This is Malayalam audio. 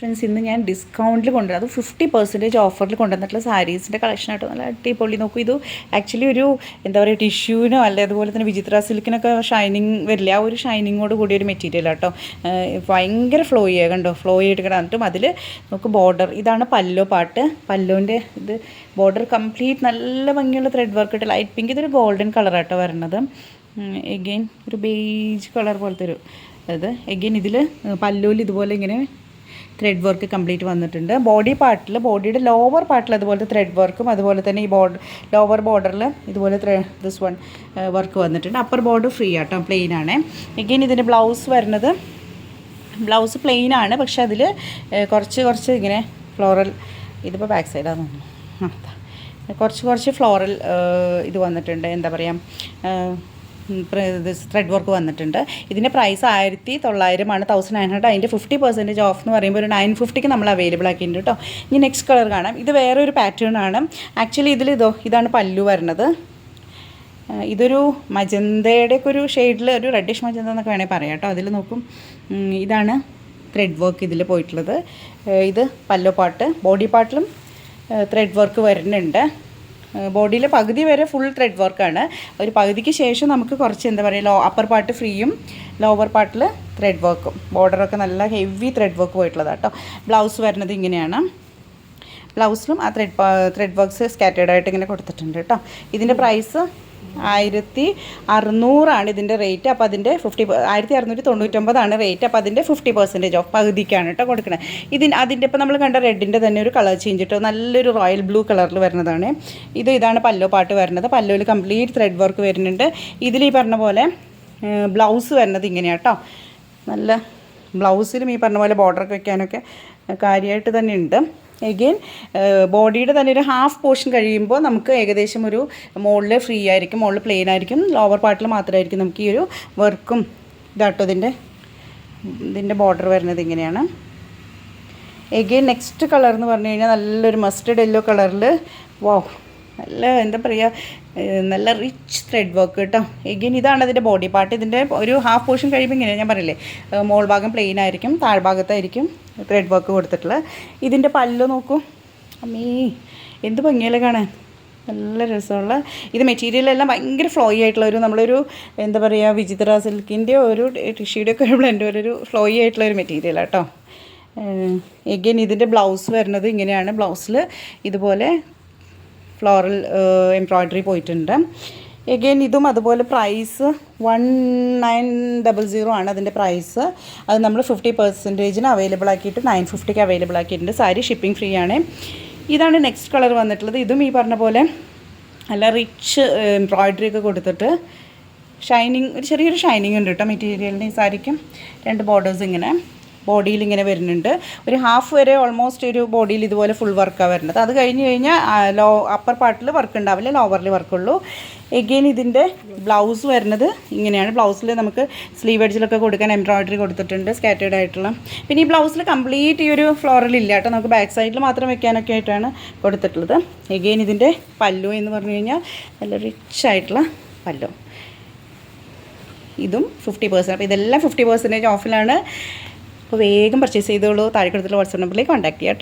ഫ്രണ്ട്സ് ഇന്ന് ഞാൻ ഡിസ്കൗണ്ടിൽ കൊണ്ടുവരും. അത് ഫിഫ്റ്റി പെർസെന്റേജ് ഓഫറിൽ കൊണ്ടുവന്നിട്ടുള്ള സാരീസിന്റെ കളക്ഷൻ ആയിട്ട് നല്ല അടിപൊളി. നോക്കൂ ഇത് ആക്ച്വലി ഒരു എന്താ പറയുക ടിഷ്യൂവിനോ അല്ലെ അതുപോലെ തന്നെ വിചിത്ര സിൽക്കിനൊക്കെ ഷൈനിങ് വരില്ല? ആ ഒരു ഷൈനിങ്ങോട് കൂടിയ ഒരു മെറ്റീരിയൽ ആട്ടോ. ഭയങ്കര ഫ്ലോ ചെയ്യുക കണ്ടോ? ഫ്ലോ ചെയ്തിട്ട് കിടന്നിട്ടും അതിൽ നമുക്ക് ബോർഡർ ഇതാണ് പല്ലോ പാട്ട്. പല്ലോന്റെ ഇത് ബോർഡർ കംപ്ലീറ്റ് നല്ല ഭംഗിയുള്ള ത്രെഡ് വർക്ക് ഇട്ട് ലൈറ്റ് പിങ്ക് ഇതൊരു ഗോൾഡൻ കളറാട്ടോ വരണത്. എഗെയിൻ ഒരു ബേജ് കളർ പോലത്തെ ഒരു അത് എഗെയിൻ ഇതിൽ പല്ലുവിൽ ഇതുപോലെ ഇങ്ങനെ ത്രെഡ് വർക്ക് കംപ്ലീറ്റ് വന്നിട്ടുണ്ട്. ബോഡി പാർട്ടിൽ ബോഡിയുടെ ലോവർ പാർട്ടിൽ അതുപോലത്തെ ത്രെഡ് വർക്കും അതുപോലെ തന്നെ ഈ ബോർഡർ ലോവർ ബോർഡറിൽ ഇതുപോലെ ദിസ് വൺ വർക്ക് വന്നിട്ടുണ്ട്. അപ്പർ ബോർഡർ ഫ്രീ ആട്ടോ പ്ലെയിൻ ആണ്. എഗെയിൻ ഇതിന്റെ ബ്ലൗസ് വരുന്നത് ബ്ലൗസ് പ്ലെയിൻ ആണ്. പക്ഷേ അതിൽ കുറച്ച് കുറച്ച് ഇങ്ങനെ ഫ്ലോറൽ ഇതിപ്പോൾ ബാക്ക് സൈഡാന്ന് തോന്നുന്നു. കുറച്ച് കുറച്ച് ഫ്ലോറൽ ഇത് വന്നിട്ടുണ്ട്. എന്താ പറയുക ത്രെഡ് വർക്ക് വന്നിട്ടുണ്ട്. ഇതിന്റെ പ്രൈസ് ആയിരത്തി തൊള്ളായിരമാണ് തൗസൻഡ് നയൻ ഹൺഡ്രഡ് അതിന്റെ ഫിഫ്റ്റി പെർസെന്റേജ് ഓഫ് എന്ന് പറയുമ്പോൾ ഒരു നയൻ ഫിഫ്റ്റിക്ക് നമ്മൾ അവൈലബിൾ ആക്കിയിട്ടുണ്ട് കേട്ടോ. ഇനി നെക്സ്റ്റ് കളർ കാണാം. ഇത് വേറെ ഒരു പാറ്റേൺ ആണ്. ആക്ച്വലി ഇതിൽ ഇതോ ഇതാണ് പല്ലു വരുന്നത് ഇതൊരു മജന്തയുടെ ഒക്കെ ഒരു ഷെയ്ഡിൽ ഒരു റെഡിഷ് മജന്ത എന്നൊക്കെ വേണമെങ്കിൽ പറയാം കേട്ടോ. അതിൽ നോക്കും. ഇതാണ് ത്രെഡ് വർക്ക് ഇതിൽ പോയിട്ടുള്ളത്. ഇത് പല്ലോ പാട്ട് ബോഡി പാർട്ടിലും ത്രെഡ് വർക്ക് വരുന്നുണ്ട്. ബോഡിയിൽ പകുതി വരെ ഫുൾ ത്രെഡ് വർക്കാണ് ഒരു പകുതിക്ക് ശേഷം നമുക്ക് കുറച്ച് എന്താ പറയുക ലോ അപ്പർ പാർട്ട് ഫ്രീയും ലോവർ പാർട്ടിൽ ത്രെഡ് വർക്കും ബോർഡറൊക്കെ നല്ല ഹെവി ത്രെഡ് വർക്ക് പോയിട്ടുള്ളതാണ് കേട്ടോ ബ്ലൗസ് വരുന്നത് ഇങ്ങനെയാണ്. ബ്ലൗസിലും ആ ത്രെഡ് ത്രെഡ് വർക്ക്സ് സ്കാറ്റേഡ് ആയിട്ട് ഇങ്ങനെ കൊടുത്തിട്ടുണ്ട് കേട്ടോ ഇതിന്റെ പ്രൈസ് ആയിരത്തി അറുന്നൂറാണ് ഇതിന്റെ റേറ്റ് അപ്പോൾ അതിന്റെ ഫിഫ്റ്റി ആയിരത്തി അറുന്നൂറ്റി തൊണ്ണൂറ്റൊമ്പതാണ് റേറ്റ് അപ്പോൾ അതിന്റെ ഫിഫ്റ്റി പെർസെന്റേജ് ഓഫ് പകുതിക്കാണ് കേട്ടോ കൊടുക്കുന്നത് ഇതിന് അതിന്റെ ഇപ്പോൾ നമ്മൾ കണ്ട റെഡിന്റെ തന്നെ ഒരു കളർ ചേഞ്ച് ഇട്ടോ നല്ലൊരു റോയൽ ബ്ലൂ കളറിൽ വരുന്നതാണ്. ഇത് ഇതാണ് പല്ലോ പാട്ട് വരുന്നത്. പല്ലോയിൽ കംപ്ലീറ്റ് ത്രെഡ് വർക്ക് വരുന്നുണ്ട്. ഇതിൽ ഈ പറഞ്ഞ പോലെ ബ്ലൗസ് വരുന്നത് ഇങ്ങനെയാണ് കേട്ടോ. നല്ല ബ്ലൗസിലും ഈ പറഞ്ഞ പോലെ ബോർഡറൊക്കെ വെക്കാനൊക്കെ കാര്യമായിട്ട് തന്നെ ഉണ്ട് എഗെയിൻ ബോഡിയുടെ തന്നെ ഒരു ഹാഫ് പോർഷൻ കഴിയുമ്പോൾ നമുക്ക് ഏകദേശം ഒരു മുകളിൽ ഫ്രീ ആയിരിക്കും മുകളിൽ പ്ലെയിൻ ആയിരിക്കും ലോവർ പാർട്ടിൽ മാത്രമായിരിക്കും നമുക്ക് ഈ ഒരു വർക്കും ഇതാട്ടോ ഇതിന്റെ ഇതിന്റെ ബോർഡർ വരുന്നത് ഇങ്ങനെയാണ്. എഗെയിൻ നെക്സ്റ്റ് കളർ എന്ന് പറഞ്ഞു കഴിഞ്ഞാൽ നല്ലൊരു മസ്റ്റർഡ് യെല്ലോ കളറിൽ വാവ് നല്ല എന്താ പറയുക നല്ല റിച്ച് ത്രെഡ് വർക്ക് കേട്ടോ. എഗെയിൻ ഇതാണ് അതിന്റെ ബോഡി പാർട്ട് ഇതിന്റെ ഒരു ഹാഫ് പോർഷൻ കഴിയുമ്പോൾ ഇങ്ങനെ ഞാൻ പറയില്ലേ മോൾ ഭാഗം പ്ലെയിൻ ആയിരിക്കും താഴ്ഭാഗത്തായിരിക്കും ത്രെഡ് വർക്ക് കൊടുത്തിട്ടുള്ളത് ഇതിന്റെ പല്ല് നോക്കൂ. അമ്മീ എന്ത് ഭംഗിയല്ലേ കാണാൻ. നല്ല രസമുള്ള. ഇത് മെറ്റീരിയലെല്ലാം ഭയങ്കര ഫ്ലോയി ആയിട്ടുള്ള ഒരു നമ്മളൊരു എന്താ പറയുക വിചിത്ര സിൽക്കിന്റെ ഒരു ടിഷ്യൂടെ ഒക്കെ ബ്ലെൻഡ് ഒരു ഫ്ലോയി ആയിട്ടുള്ള ഒരു മെറ്റീരിയൽ കേട്ടോ എഗെയിൻ ഇതിന്റെ ബ്ലൗസ് വരുന്നത് ഇങ്ങനെയാണ്. ബ്ലൗസിൽ ഇതുപോലെ ഫ്ലോറൽ എംബ്രോയ്ഡറി പോയിട്ടുണ്ട്. എഗെയിൻ ഇതും അതുപോലെ price one nine double zero ആണ് അതിന്റെ പ്രൈസ് അത് നമ്മൾ ഫിഫ്റ്റി പെർസെന്റേജിന് അവൈലബിൾ ആക്കിയിട്ട് നയൻ ഫിഫ്റ്റിക്ക് അവൈലബിൾ ആക്കിയിട്ടുണ്ട്. സാരി ഷിപ്പിംഗ് ഫ്രീ ആണ്. ഇതാണ് നെക്സ്റ്റ് കളർ വന്നിട്ടുള്ളത്. ഇതും ഈ പറഞ്ഞ പോലെ നല്ല റിച്ച് എംബ്രോയ്ഡറി ഒക്കെ കൊടുത്തിട്ട് ഷൈനിങ് ഒരു ചെറിയൊരു ഷൈനിങ് ഉണ്ട് കേട്ടോ മെറ്റീരിയലിന് ഈ സാരിക്കും. രണ്ട് ബോർഡേഴ്സ് ഇങ്ങനെ. ബോഡിയിൽ ഇങ്ങനെ വരുന്നുണ്ട്. ഒരു ഹാഫ് വരെ ഓൾമോസ്റ്റ് ഒരു ബോഡിയിൽ ഇതുപോലെ ഫുൾ വർക്കാണ് വരുന്നത്. അത് കഴിഞ്ഞ് കഴിഞ്ഞാൽ ലോ അപ്പർ പാർട്ടിൽ വർക്ക് ഉണ്ടാവില്ല ലോവറിൽ വർക്കുള്ളൂ എഗെയിൻ ഇതിന്റെ ബ്ലൗസ് വരുന്നത് ഇങ്ങനെയാണ്. ബ്ലൗസിൽ നമുക്ക് സ്ലീവ് എഡ്ജിലൊക്കെ കൊടുക്കാൻ എംബ്രോയിഡറി കൊടുത്തിട്ടുണ്ട് സ്കാറ്റേഡ് ആയിട്ടുള്ള. പിന്നെ ഈ ബ്ലൗസിൽ കംപ്ലീറ്റ് ഈ ഒരു ഫ്ലോറിൽ ഇല്ല കേട്ടോ. നമുക്ക് ബാക്ക് സൈഡിൽ മാത്രം വെക്കാനൊക്കെ ആയിട്ടാണ് കൊടുത്തിട്ടുള്ളത്. എഗെയിൻ ഇതിന്റെ പല്ലു എന്ന് പറഞ്ഞു കഴിഞ്ഞാൽ നല്ല റിച്ച് ആയിട്ടുള്ള പല്ലു. ഇതും ഫിഫ്റ്റി പെർസെന്റ് അപ്പോൾ ഇതെല്ലാം ഫിഫ്റ്റി പെർസെന്റേജ് ഓഫിലാണ് അപ്പോൾ വേഗം പർച്ചേസ് ചെയ്തോളൂ. താഴെ കൊടുത്തിട്ടുള്ള വാട്സപ്പ് നമ്പറിലേക്ക് കോൺടാക്ട് ചെയ്യാം